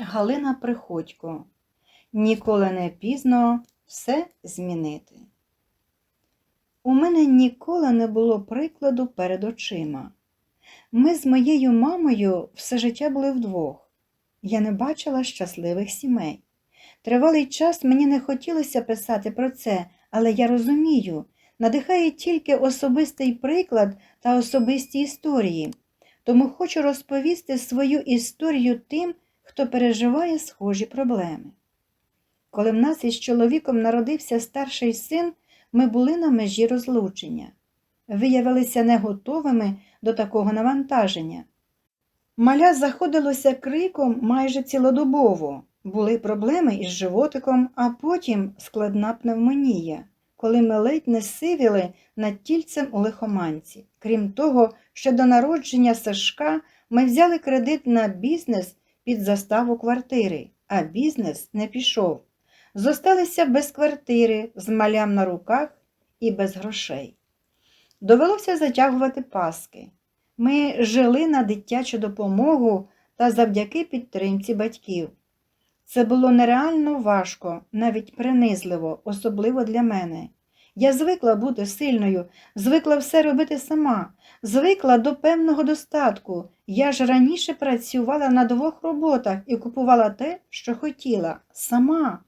Галина Приходько. Ніколи не пізно все змінити. У мене ніколи не було прикладу перед очима. Ми з моєю мамою все життя були вдвох. Я не бачила щасливих сімей. Тривалий час мені не хотілося писати про це, але я розумію, надихає тільки особистий приклад та особисті історії. Тому хочу розповісти свою історію тим, хто переживає схожі проблеми. Коли в нас із чоловіком народився старший син, ми були на межі розлучення. Виявилися не готовими до такого навантаження. Маля заходилося криком майже цілодобово. Були проблеми із животиком, а потім складна пневмонія, коли ми ледь не сивіли над тільцем у лихоманці. Крім того, що до народження Сашка ми взяли кредит на бізнес під заставу квартири, а бізнес не пішов. Зосталися без квартири, з малям на руках і без грошей. Довелося затягувати паски. Ми жили на дитячу допомогу та завдяки підтримці батьків. Це було нереально важко, навіть принизливо, особливо для мене. Я звикла бути сильною, звикла все робити сама, звикла до певного достатку. Я ж раніше працювала на двох роботах і купувала те, що хотіла, сама.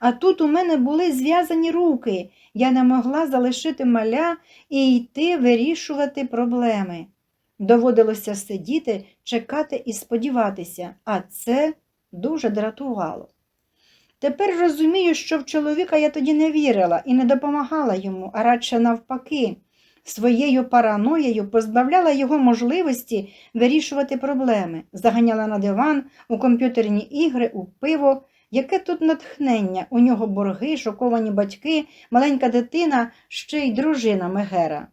А тут у мене були зв'язані руки, я не могла залишити маля і йти вирішувати проблеми. Доводилося сидіти, чекати і сподіватися, а це дуже дратувало. Тепер розумію, що в чоловіка я тоді не вірила і не допомагала йому, а радше навпаки, своєю параноєю позбавляла його можливості вирішувати проблеми, заганяла на диван, у комп'ютерні ігри, у пиво. Яке тут натхнення, у нього борги, шоковані батьки, маленька дитина, ще й дружина Мегера.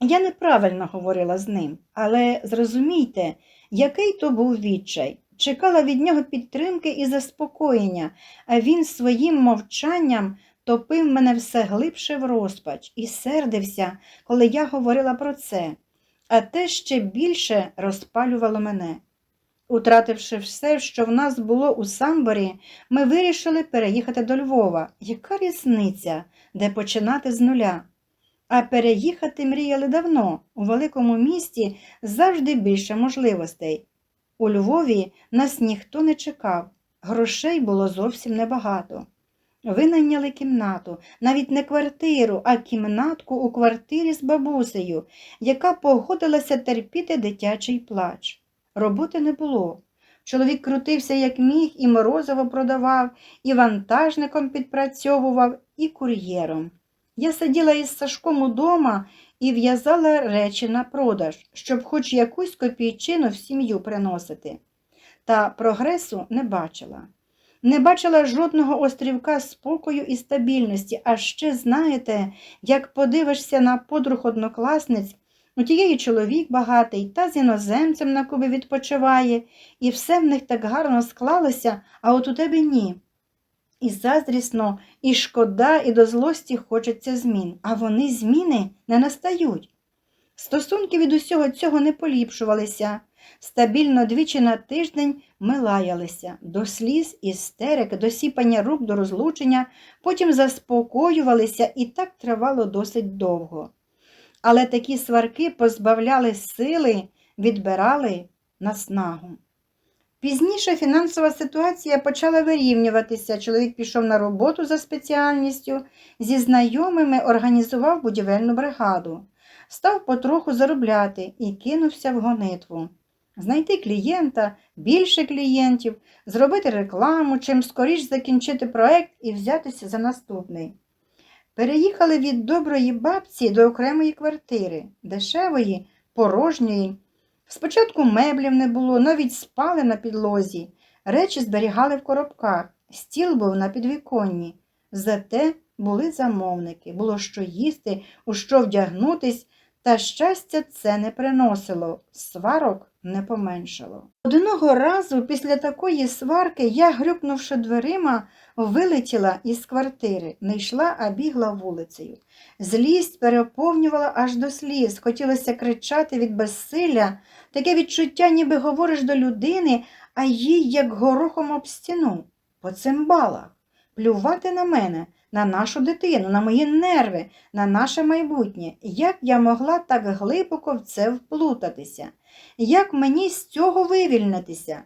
Я неправильно говорила з ним, але зрозумійте, який то був відчай. Чекала від нього підтримки і заспокоєння, а він своїм мовчанням топив мене все глибше в розпач і сердився, коли я говорила про це, а те ще більше розпалювало мене. Утративши все, що в нас було у самборі, ми вирішили переїхати до Львова. Яка різниця, де починати з нуля? А переїхати мріяли давно. У великому місті завжди більше можливостей. У Львові нас ніхто не чекав, грошей було зовсім небагато. Винайняли кімнату, навіть не квартиру, а кімнатку у квартирі з бабусею, яка погодилася терпіти дитячий плач. Роботи не було. Чоловік крутився, як міг, і морозиво продавав, і вантажником підпрацьовував, і кур'єром. Я сиділа із Сашком удома і в'язала речі на продаж, щоб хоч якусь копійчину в сім'ю приносити. Та прогресу не бачила. Не бачила жодного острівка спокою і стабільності, а ще знаєте, як подивишся на подруг однокласниць, у тієї чоловік багатий та з іноземцем на Кубі відпочиває, і все в них так гарно склалося, а от у тебе ні. І заздрісно, і шкода, і до злості хочеться змін, а вони зміни не настають. Стосунки від усього цього не поліпшувалися. Стабільно двічі на тиждень ми лаялися, до сліз, істерик, до сіпання рук, до розлучення, потім заспокоювалися і так тривало досить довго. Але такі сварки позбавляли сили, відбирали наснагу. Пізніше фінансова ситуація почала вирівнюватися. Чоловік пішов на роботу за спеціальністю, зі знайомими організував будівельну бригаду, став потроху заробляти і кинувся в гонитву. Знайти клієнта, більше клієнтів, зробити рекламу, чим скоріш закінчити проект і взятися за наступний. Переїхали від доброї бабці до окремої квартири, дешевої, порожньої. Спочатку меблів не було, навіть спали на підлозі, речі зберігали в коробках, стіл був на підвіконні. Зате були замовники, було що їсти, у що вдягнутись, та щастя це не приносило, сварок не поменшало. Одного разу після такої сварки я, грюкнувши дверима, вилетіла із квартири, не йшла, а бігла вулицею. Злість переповнювала аж до сліз, хотілося кричати від безсилля, таке відчуття, ніби говориш до людини, а їй як горохом об стіну, по цимбалах, плювати на мене, на нашу дитину, на мої нерви, на наше майбутнє. Як я могла так глибоко в це вплутатися? Як мені з цього вивільнитися?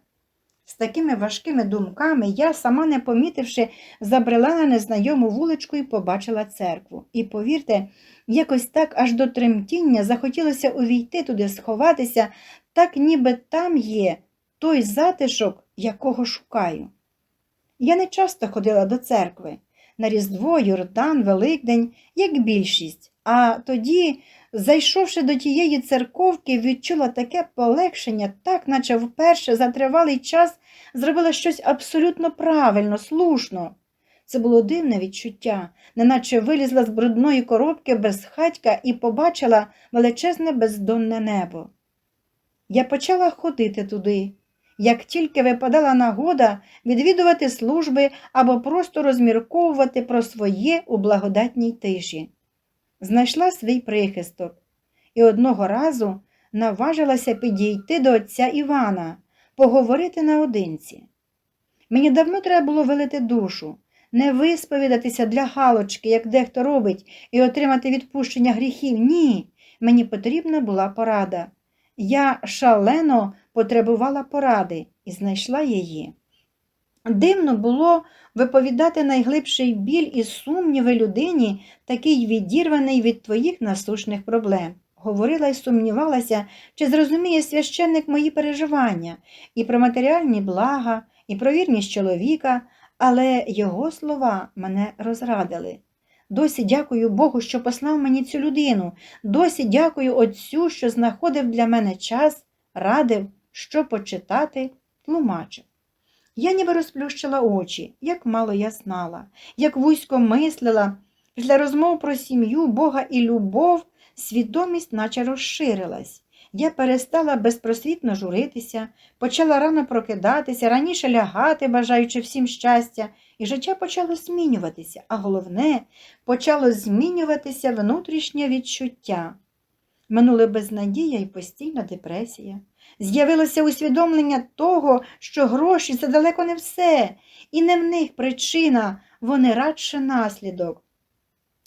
З такими важкими думками я, сама не помітивши, забрела на незнайому вуличку і побачила церкву. І повірте, якось так аж до тремтіння захотілося увійти туди, сховатися, так ніби там є той затишок, якого шукаю. Я не часто ходила до церкви на Різдво, Йордан, Великдень, як більшість, а тоді, зайшовши до тієї церковки, відчула таке полегшення, так наче вперше за тривалий час зробила щось абсолютно правильно, слушно. Це було дивне відчуття, неначе вилізла з брудної коробки без хатька і побачила величезне бездонне небо. Я почала ходити туди. Як тільки випадала нагода відвідувати служби або просто розмірковувати про своє у благодатній тиші, знайшла свій прихисток і одного разу наважилася підійти до отця Івана, поговорити наодинці. Мені давно треба було вилити душу, не висповідатися для галочки, як дехто робить, і отримати відпущення гріхів. Ні, мені потрібна була порада. Я шалено потребувала поради і знайшла її. Дивно було виповідати найглибший біль і сумніви людині, такий відірваний від твоїх насущних проблем. Говорила і сумнівалася, чи зрозуміє священник мої переживання і про матеріальні блага, і про вірність чоловіка, але його слова мене розрадили. Досі дякую Богу, що послав мені цю людину, досі дякую Отцю, що знаходив для мене час, радив, що почитати, тлумачив. Я ніби розплющила очі, як мало я знала, як вузько мислила. Після розмов про сім'ю, Бога і любов свідомість наче розширилась. Я перестала безпросвітно журитися, почала рано прокидатися, раніше лягати, бажаючи всім щастя, і життя почало змінюватися, а головне, почало змінюватися внутрішнє відчуття. Минули безнадія і постійна депресія. З'явилося усвідомлення того, що гроші це далеко не все, і не в них причина, вони радше наслідок.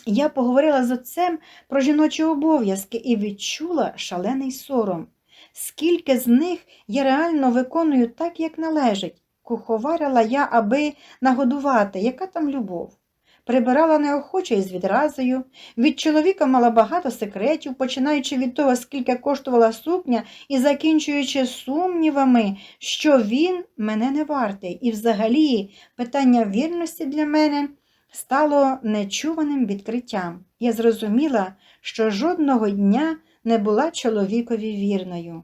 Я поговорила з отцем про жіночі обов'язки і відчула шалений сором. Скільки з них я реально виконую так, як належить. Куховарила я, аби нагодувати, яка там любов. Прибирала неохоче і з відразою. Від чоловіка мала багато секретів, починаючи від того, скільки коштувала сукня, і закінчуючи сумнівами, що він мене не вартий. І взагалі питання вірності для мене стало нечуваним відкриттям. Я зрозуміла, що жодного дня не була чоловікові вірною.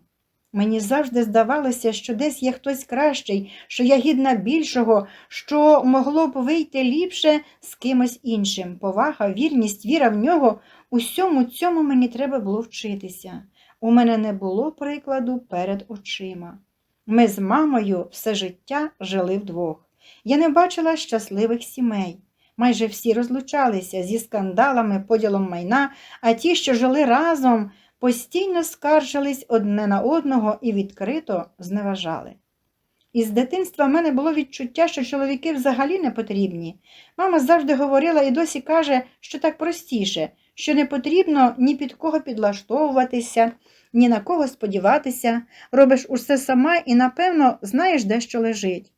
Мені завжди здавалося, що десь є хтось кращий, що я гідна більшого, що могло б вийти ліпше з кимось іншим. Повага, вірність, віра в нього усьому цьому мені треба було вчитися. У мене не було прикладу перед очима. Ми з мамою все життя жили вдвох. Я не бачила щасливих сімей. Майже всі розлучалися зі скандалами, поділом майна, а ті, що жили разом, постійно скаржились одне на одного і відкрито зневажали. Із дитинства в мене було відчуття, що чоловіки взагалі не потрібні. Мама завжди говорила і досі каже, що так простіше, що не потрібно ні під кого підлаштовуватися, ні на кого сподіватися, робиш усе сама і, напевно, знаєш, де що лежить.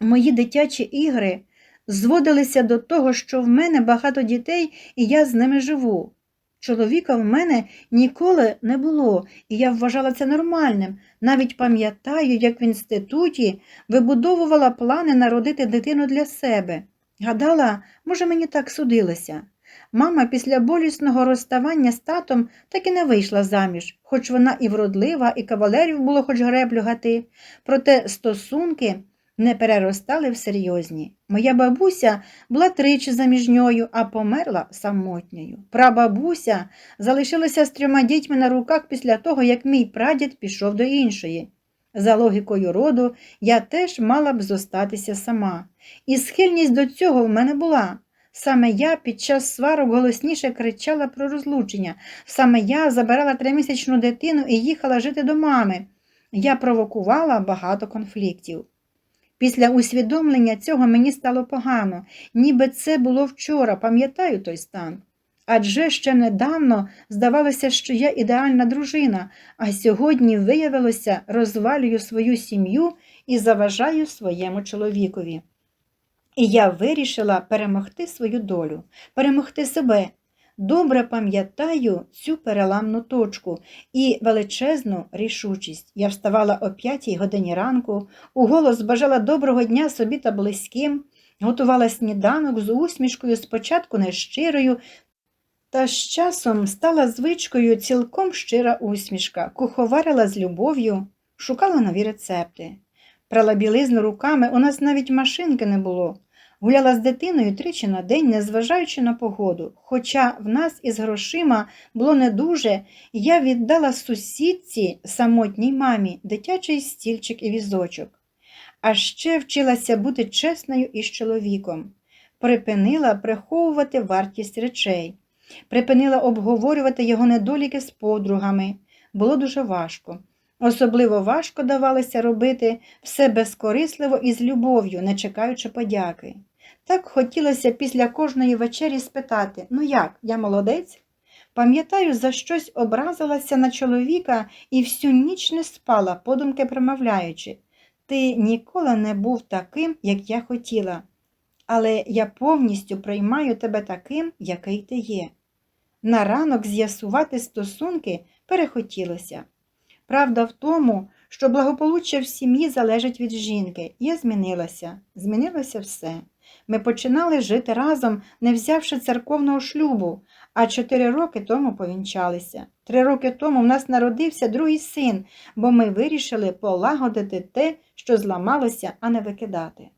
Мої дитячі ігри зводилися до того, що в мене багато дітей, і я з ними живу. Чоловіка в мене ніколи не було, і я вважала це нормальним. Навіть пам'ятаю, як в інституті вибудовувала плани народити дитину для себе. Гадала, може, мені так судилося. Мама після болісного розставання з татом так і не вийшла заміж, хоч вона і вродлива, і кавалерів було хоч греблю гати. Проте стосунки не переростали в серйозні. Моя бабуся була тричі заміжньою, а померла самотньою. Прабабуся залишилася з трьома дітьми на руках після того, як мій прадід пішов до іншої. За логікою роду, я теж мала б зостатися сама. І схильність до цього в мене була. Саме я під час сварок голосніше кричала про розлучення. Саме я забирала тримісячну дитину і їхала жити до мами. я провокувала багато конфліктів. Після усвідомлення цього мені стало погано, ніби це було вчора, пам'ятаю той стан. Адже ще недавно здавалося, що я ідеальна дружина, а сьогодні виявилося, розвалюю свою сім'ю і заважаю своєму чоловікові. І я вирішила перемогти свою долю, перемогти себе. Добре пам'ятаю цю переламну точку і величезну рішучість. Я вставала о п'ятій годині ранку, уголос бажала доброго дня собі та близьким, готувала сніданок з усмішкою, спочатку нещирою, та з часом стала звичкою цілком щира усмішка, куховарила з любов'ю, шукала нові рецепти. Прала білизну руками, у нас навіть машинки не було. Гуляла з дитиною тричі на день, незважаючи на погоду. Хоча в нас із грошима було не дуже, я віддала сусідці самотній мамі дитячий стільчик і візочок. А ще вчилася бути чесною із чоловіком, припинила приховувати вартість речей, припинила обговорювати його недоліки з подругами. Було дуже важко. Особливо важко давалося робити все безкорисливо і з любов'ю, не чекаючи подяки. Так хотілося після кожної вечері спитати ну як, я молодець? Пам'ятаю, за щось образилася на чоловіка і всю ніч не спала, подумки промовляючи. Ти ніколи не був таким, як я хотіла, але я повністю приймаю тебе таким, який ти є. На ранок з'ясувати стосунки перехотілося. Правда в тому, що благополуччя в сім'ї залежить від жінки. Я змінилася, змінилося все. Ми починали жити разом, не взявши церковного шлюбу, а чотири роки тому повінчалися. Три роки тому в нас народився другий син, бо ми вирішили полагодити те, що зламалося, а не викидати.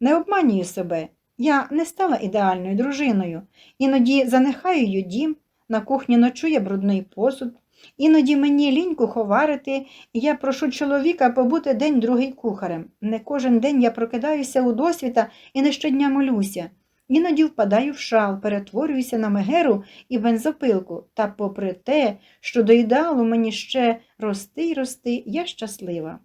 Не обманюю себе, я не стала ідеальною дружиною, іноді занехаю дім, на кухні ночує брудний посуд. Іноді мені ліньку ховарити, і я прошу чоловіка побути день другий кухарем. Не кожен день я прокидаюся у досвіта і не щодня молюся. Іноді впадаю в шал, перетворююся на мегеру і бензопилку. Та попри те, що до ідеалу мені ще рости й рости, я щаслива.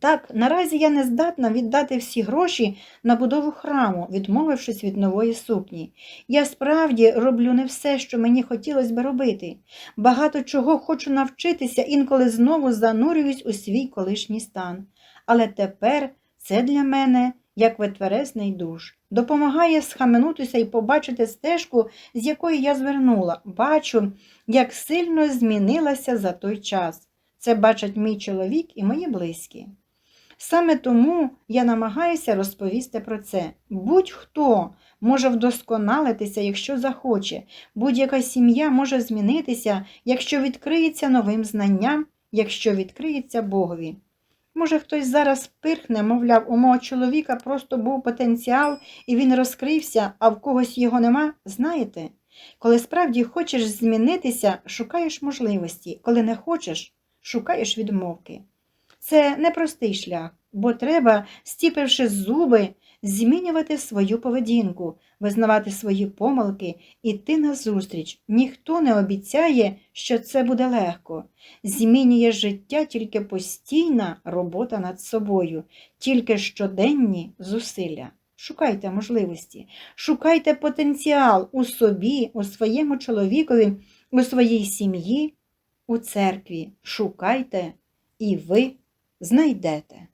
Так, наразі я не здатна віддати всі гроші на будову храму, відмовившись від нової сукні. Я справді роблю не все, що мені хотілося би робити. Багато чого хочу навчитися, інколи знову занурююсь у свій колишній стан. Але тепер це для мене як витверезний душ. Допомагає схаменутися і побачити стежку, з якої я звернула. Бачу, як сильно змінилася за той час. Це бачать мій чоловік і мої близькі. Саме тому я намагаюся розповісти про це. Будь-хто може вдосконалитися, якщо захоче, будь-яка сім'я може змінитися, якщо відкриється новим знанням, якщо відкриється Богові. Може, хтось зараз пирхне, мовляв, у мого чоловіка просто був потенціал і він розкрився, а в когось його нема, знаєте? Коли справді хочеш змінитися, шукаєш можливості, коли не хочеш, шукаєш відмовки. Це непростий шлях, бо треба, стіпивши зуби, змінювати свою поведінку, визнавати свої помилки, іти назустріч. Ніхто не обіцяє, що це буде легко. Змінює життя тільки постійна робота над собою, тільки щоденні зусилля. Шукайте можливості, шукайте потенціал у собі, у своєму чоловікові, у своїй сім'ї, у церкві. Шукайте, і ви знайдете.